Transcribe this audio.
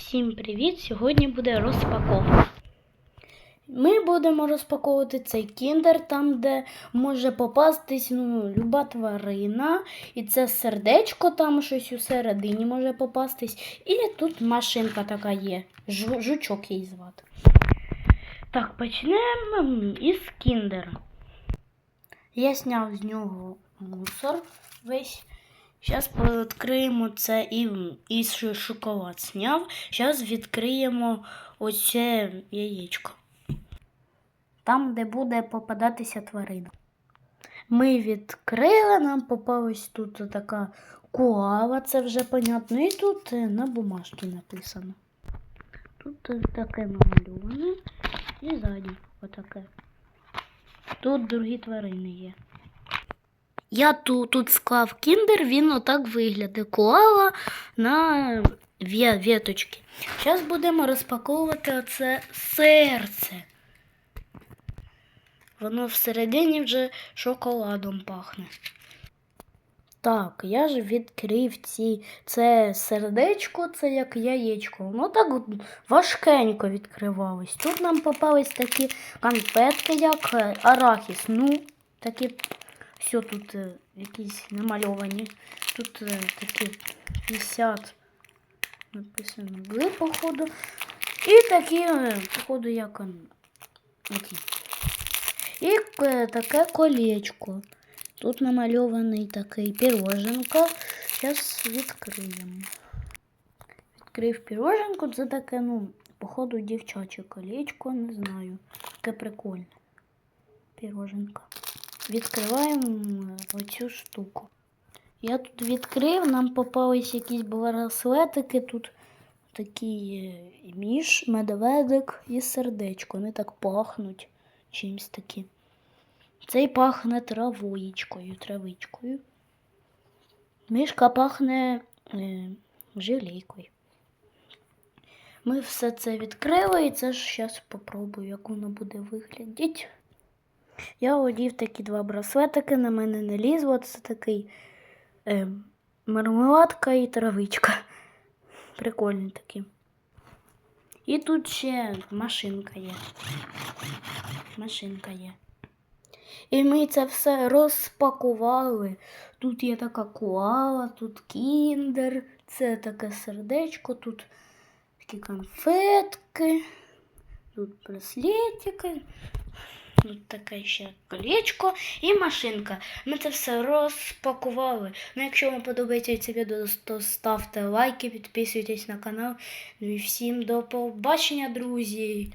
Всім привіт! Сьогодні буде розпаковка. Ми будемо розпаковувати цей кіндер, там, де може попастись ну, люба тварина. І це сердечко, там щось у середині може попастись. І тут машинка така є. Жу- жучок її звати. Так, почнемо із кіндера. Я зняв з нього мусор весь. Зараз відкриємо це і, і шоколад зняв. Зараз відкриємо оце яєчко. Там, де буде попадатися тварина. Ми відкрили, нам попалась тут така коала, це вже понятно. І тут е, на бумажці написано. Тут таке намальоване. І ззаді отаке. Тут другі тварини є. Я тут, тут склав кіндер, він отак виглядає. Коала на віточки. Зараз будемо розпаковувати оце серце. Воно всередині вже шоколадом пахне. Так, я ж відкрив ці це сердечко, це як яєчко. Воно так важкенько відкривалось. Тут нам попались такі конфетки, як арахіс. Ну, такі все тут е, якісь намальовані. Тут е, такі 50 написано були, походу. І такі, е, походу, як які. І е, таке колечко. Тут намальований такий піроженко. Зараз відкриємо. Відкрив піроженку, це таке, ну, походу, дівчаче колечко, не знаю. Таке прикольне. Піроженка. Відкриваємо оцю штуку. Я тут відкрив, нам попались якісь браслетики, тут такий е, міш, медведик і сердечко. Вони так пахнуть чимось такі. Цей пахне травоїчкою, травичкою. Мишка пахне е, жилейкою. Ми все це відкрили і це ж зараз попробую, як воно буде виглядати. Я одів такі два браслетики, на мене не лізло. Це такий е, мармеладка і травичка. Прикольні такі. І тут ще машинка є. Машинка є. І ми це все розпакували. Тут є така коала, тут кіндер, це таке сердечко, тут такі конфетки, тут браслетики, тут таке ще колечко і машинка. Ми це все розпакували. Ну, якщо вам подобається це відео, то ставте лайки, підписуйтесь на канал. Ну і всім до побачення, друзі!